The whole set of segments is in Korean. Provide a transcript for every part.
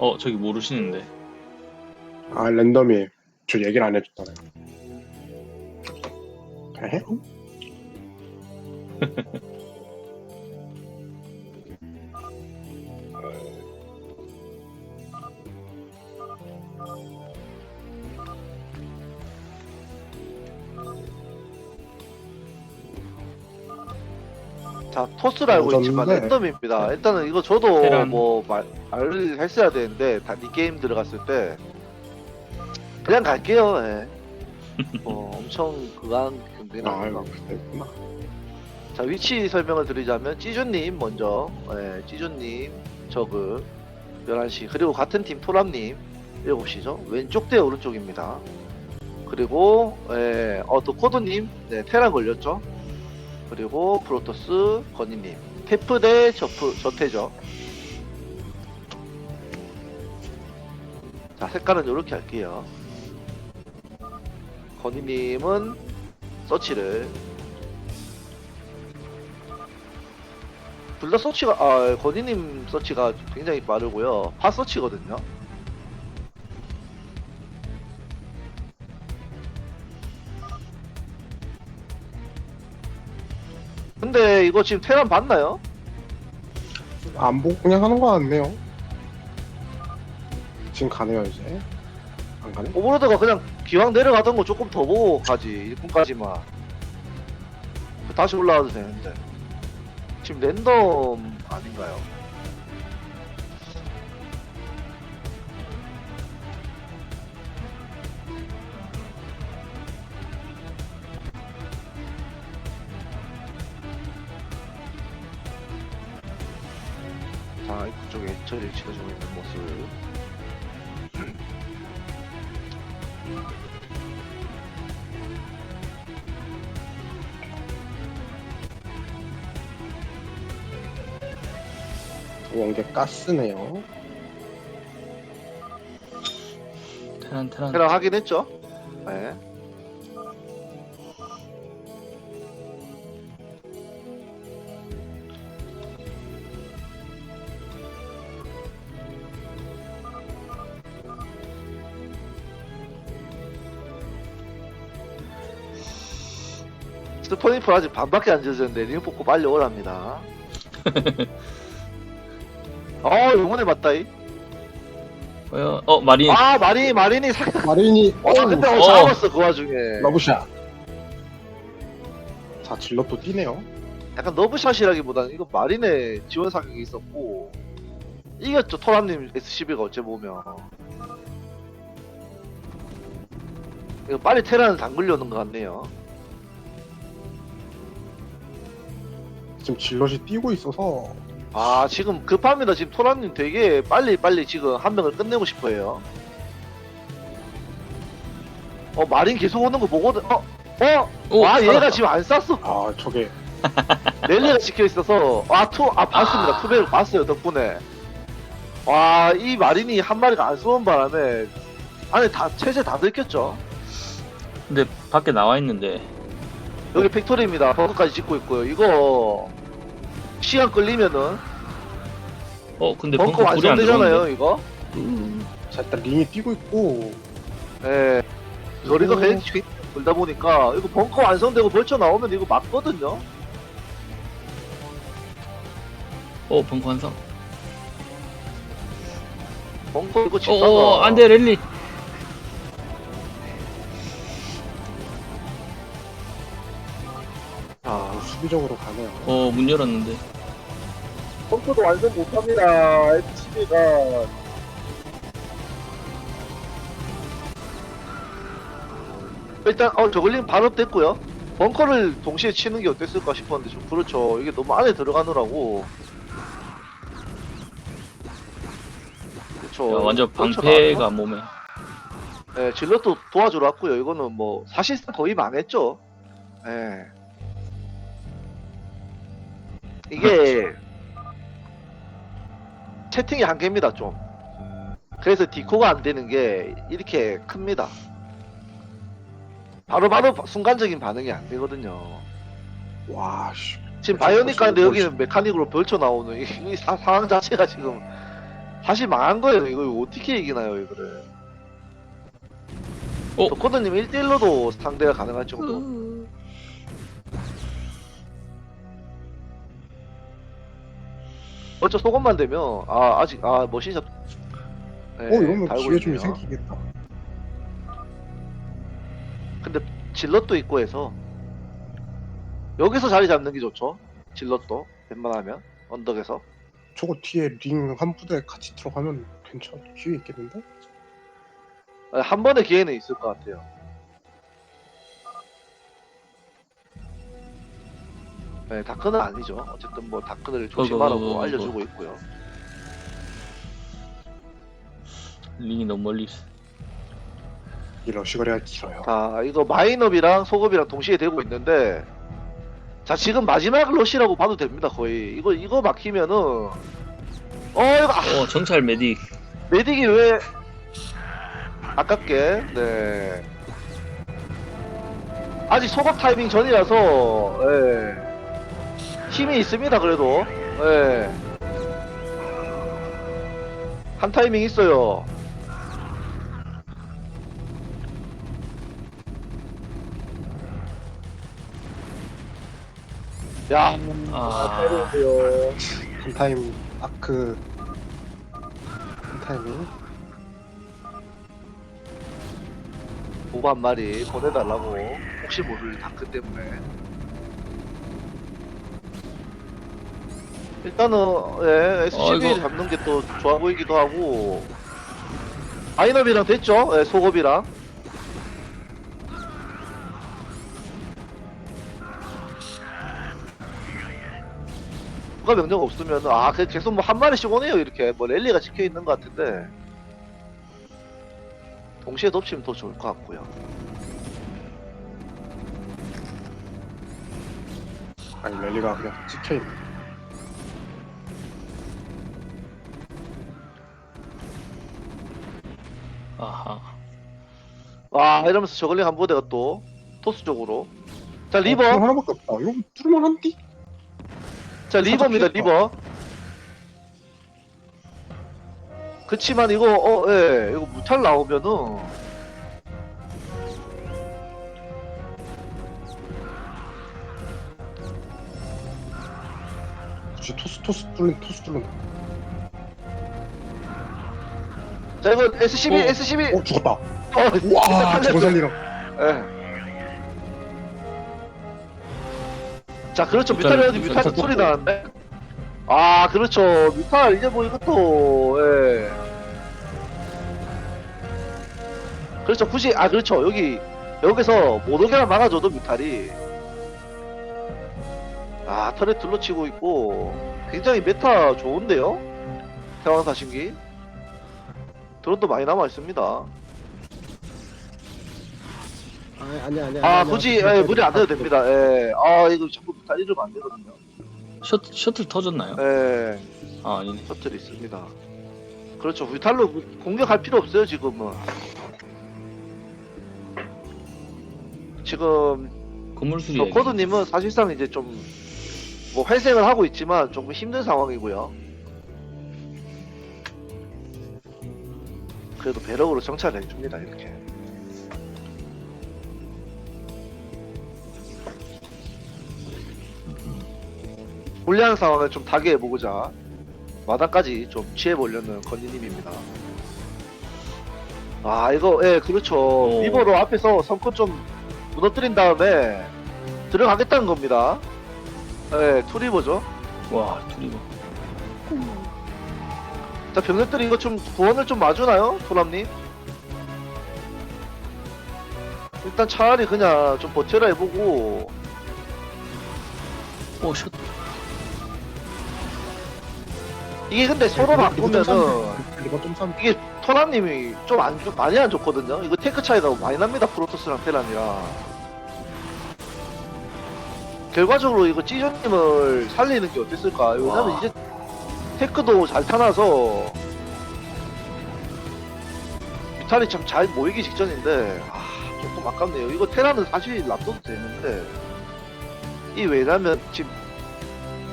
어 저기 모르시는데 아 랜덤이 저 얘기를 안 해줬잖아요. 그냥 자 토스를 알고 있지만. 랜덤입니다. 일단은 이거 저도 테란. 뭐 말, 말을 했어야 되는데 단위 게임 들어갔을 때 그냥 갈게요. 예. 뭐 엄청 그한 경기는 아 아니고. 이거 그때구나. 자 위치 설명을 드리자면 찌주님 먼저 예, 찌주님 저그 11시 그리고 같은 팀 토람님 7시죠 왼쪽 대 오른쪽입니다 그리고 예, 어또 코드님 네, 테란 걸렸죠 그리고 프로토스 건희님. 테프 대 저프 저태죠. 자 색깔은 이렇게 할게요. 건희님은 서치를. 둘 다 서치가 아 건희님 서치가 굉장히 빠르고요. 파 서치거든요 근데 이거 지금 테란 봤나요? 안 보고 그냥 하는 거 같네요. 지금 가네요 이제. 안 가네? 오버로드가 그냥 기왕 내려가던 거 조금 더 보고 가지 1분까지만 다시 올라와도 되는데 지금 랜덤 아닌가요? 처리를 지켜주고 있는 모습 원개 가스네요. 테란 테란 테란 하긴 했죠. 네. 스포니프 아직 반밖에 안 젖었는데 리ン뽑고 빨리 오랍니다. 어 영혼의 맞다이. 뭐야 어 마린 아 마리 마린이 사. 마린이 어 근데 어, 어. 잡았어 그 와중에. 러브샷. 자 질럿 또 뛰네요. 약간 너브샷이라기보다는 이거 마린의 지원 사격이 있었고 이겼죠 토람님 S11가 어째 보면 이거 빨리 테란을 담그려는 것 같네요 지금 질럿이 뛰고 있어서. 아 지금 급합니다. 지금 토람님 되게 빨리 빨리 지금 한 명을 끝내고 싶어해요. 어 마린 계속 오는 거 보거든. 어? 어? 오, 아 얘가 살았다. 지금 안 쐈어? 아 저게. 랠리가 찍혀 있어서. 아투아 봤습니다. 투배를 봤어요 덕분에. 와 이 마린이 한 마리가 안 쏘는 바람에. 안에 다 체제 다 들켰죠. 근데 밖에 나와 있는데 여기 팩토리입니다. 버그까지 짓고 있고요. 이거 시간 끌리면은 어 근데 벙커 벙커 불이 안 완성되잖아요 들어오는데? 이거. 자 일단 링이 뛰고 있고. 예. 거리가 오. 굉장히 돌다 보니까 이거 벙커 완성되고 벌쳐 나오면 이거 맞거든요. 어 벙커 완성. 벙커 이거 짓다가 어어 안돼 랠리 아, 수비적으로 가네요. 어 문 열었는데. 벙커도 완성 못합니다. SCB가. 일단 어 저글링 반업 됐고요. 벙커를 동시에 치는 게 어땠을까 싶었는데 좀 그렇죠. 이게 너무 안에 들어가느라고. 그렇죠. 야, 완전 그렇죠. 방패가 몸에. 예, 질럿도 도와주러 왔고요. 이거는 뭐 사실상 거의 망했죠. 예. 이게 채팅이 한계입니다 좀 그래서 디코가 안 되는 게 이렇게 큽니다 바로바로 순간적인 반응이 안 되거든요 와 씨. 지금. 바이오닉 가는데 그렇죠. 여기는 메카닉으로 벌쳐 나오는 이, 이 사- 상황 자체가 지금 사실 망한 거예요. 이거 어떻게 이기나요, 이거를? 어? 도코드님 1대1로도 상대가 가능할 정도. 어쩌 속옷만 되면 아 아직 아 머신샵. 네, 어 이러면 달고 기회 좀 있네요. 생기겠다. 근데 질럿도 있고 해서 여기서 자리 잡는 게 좋죠. 질럿도 웬만하면 언덕에서. 저거 뒤에 링 한 부대 같이 들어가면 괜찮 기회 있겠는데? 아, 한 번의 기회는 있을 것 같아요. 네, 다크는 아니죠. 어쨌든 뭐 다크를 조심하라고 어이구, 어이구, 알려주고 있고요. 링이 너무 멀리 있어. 이 러시거리가 길어요. 자, 이거 마인업이랑 소급이랑 동시에 되고 있는데, 자 지금 마지막 러시라고 봐도 됩니다. 거의 이거 이거 막히면은, 어 이거 아, 어 정찰 메딕. 메딕이 왜 아깝게 네 아직 소각 타이밍 전이라서 예. 힘이 있습니다 그래도. 예. 한 타이밍 있어요. 야. 아. 때리는데요. 한 타임 아크. 한 타임이 보고 한 마리 보내달라고. 혹시 모를 다크 때문에 일단은 예, SCB 아이고. 잡는 게 또 좋아 보이기도 하고 아이너비랑 됐죠? 예, 소급이랑 누가 명령 없으면 아 그냥 계속 뭐 한 마리씩 오네요 이렇게 뭐 랠리가 찍혀 있는 것 같은데 동시에 덮치면 더 좋을 것 같고요. 아니 랠리가 그냥 찍혀 있네. 아하. 와 이러면서 저글링 한 부대가 또 토스 쪽으로 자 리버 어, 하나밖에 없다. 이거 뚫을만 한디? 자 리버입니다 잡히겠다. 리버 그치만 이거 어예 이거 무탈 나오면은 그치 토스 토스 뚫린 토스 뚫린다. 자 이거 SCB 어. SCB 어 죽었다. 어, 와 저거 살리러. 예. 자 그렇죠 뮤탈, 뮤탈이 어디 뮤탈 뮤탈. 소리 나는데 아 그렇죠 뮤탈 이제 뭐 이것도 예 그렇죠 굳이 아 그렇죠 여기 여기서 못 오게만 막아줘도 뮤탈이 아 털에 둘러치고 있고 굉장히 메타 좋은데요 태왕 사신기 드론도 많이 남아 있습니다 아니 아니 아니. 아 굳이 예, 무리 안 해도 됩니다 예. 아 이거 자꾸 이러면 안 되거든요 셔틀 셔틀 터졌나요? 예. 아 아니네. 셔틀 있습니다. 그렇죠. 위탈로 공격할 필요 없어요, 지금은. 지금 건물 수리. 저 코드님은 사실상 이제 좀 뭐 회생을 하고 있지만 조금 힘든 상황이고요. 그래도 배럭으로 정찰을 해줍니다, 이렇게. 불리한 상황을 좀 타개해 보고자 마당까지 좀 취해보려는 건니님입니다. 아 이거 예 그렇죠 오. 리버로 앞에서 성컷 좀 무너뜨린 다음에 들어가겠다는 겁니다. 예 투리버죠. 와 투리버. 자 병력들이 이거 좀 구원을 좀 맞주나요 토람님? 일단 차라리 그냥 좀 버텨라 해보고 오 셔틀. 이게 근데 서로 바꾸면은 이거 좀 싼. 이게 토라님이 좀 안 좋, 많이 안 좋거든요. 이거 테크 차이가 많이 납니다. 프로토스랑 테란이랑. 결과적으로 이거 찌조님을 살리는 게 어땠을까? 왜냐면 와. 이제 테크도 잘 타놔서 뮤탈이 참 잘 모이기 직전인데 아, 조금 아깝네요. 이거 테라는 사실 놔둬도 되는데 이 왜냐면 지금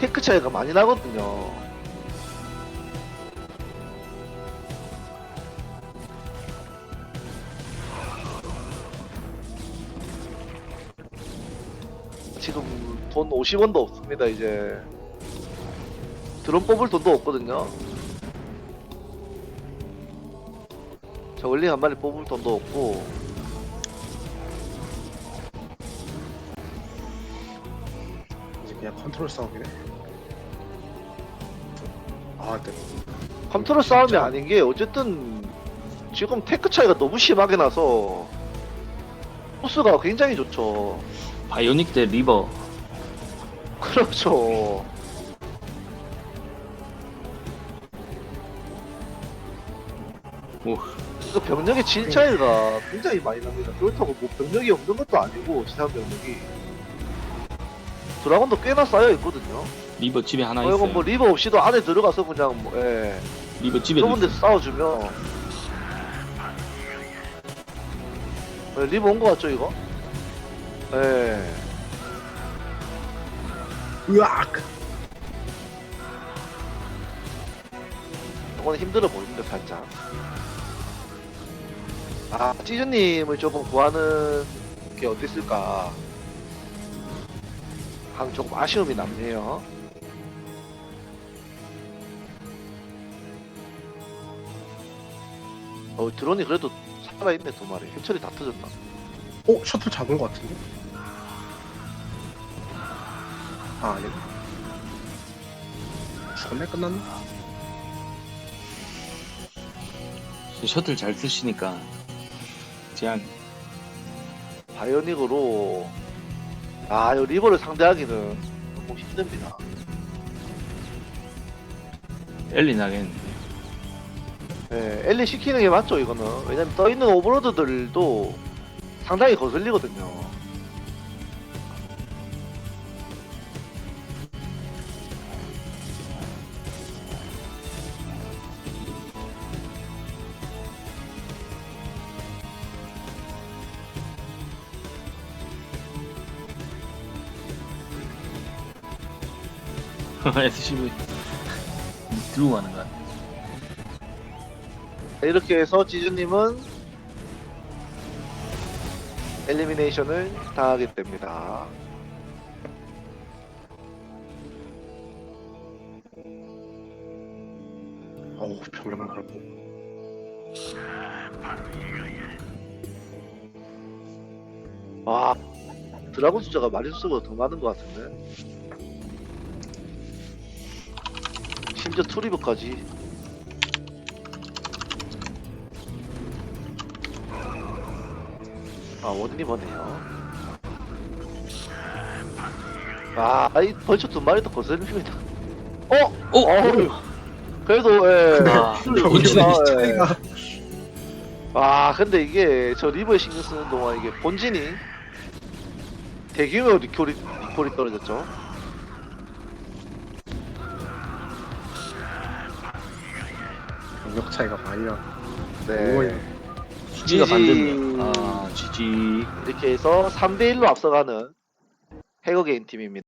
테크 차이가 많이 나거든요. 지금 돈 50원도 없습니다 이제 드론 뽑을 돈도 없거든요. 저글링 한 마리 뽑을 돈도 없고. 이제 그냥 컨트롤 싸움이네. 아, 근데 컨트롤 싸움이 아닌 게 어쨌든 지금 테크 차이가 너무 심하게 나서 코스가 굉장히 좋죠. 바이오닉 대 리버. 그렇죠 그 병력의 질 차이가 굉장히 많이 납니다. 그렇다고 뭐 병력이 없는 것도 아니고 지상 병력이 드라곤도 꽤나 쌓여 있거든요. 리버 집에 하나 어, 이거 있어요. 뭐 리버 없이도 안에 들어가서 그냥 뭐 예. 리버 집에 좁은 데서 싸워주면 예, 리버 온 거 같죠 이거? 예. 으악! 이거는 힘들어 보입니다 살짝. 아 찌즈님을 조금 구하는 게 어디 있을까? 한 조금 아쉬움이 남네요. 어 드론이 그래도 살아있네 두 마리. 해철이 다 터졌나? 어? 셔틀 잡은 것 같은데? 아, 아니네. 죽었네? 끝났네? 셔틀 잘 쓰시니까 제한 바이오닉으로 아, 이 리버를 상대하기는 너무 힘듭니다. 엘리 나겠는데. 예, 엘리 시키는 게 맞죠, 이거는. 왜냐면 떠 있는 오버로드들도 상당히 거슬리거든요. SCV 들고 가는 거 같아. 이렇게 해서 지주님은 엘리미네이션을 당하게 됩니다. 어우, 병력만 그렇고. 와, 드라곤 숫자가 마리수보다 더 많은 것 같은데. 심지어 투리버까지. 아, 원리버네요. 아, 이 벌써 두 마리 더 거슬립니다. 어? 어? 어우, 그래도, 예. 아, 훌륭합니다. 본진이 예. 차이가. 아 근데 이게 저 리버에 신경 쓰는 동안 이게 본진이 대규모 리콜이, 리콜이 떨어졌죠 차이가 많이 나. 네. 수지가 GG. 만든 아 GG 이렇게 해서 3대 1로 앞서가는 해거 게임 팀입니다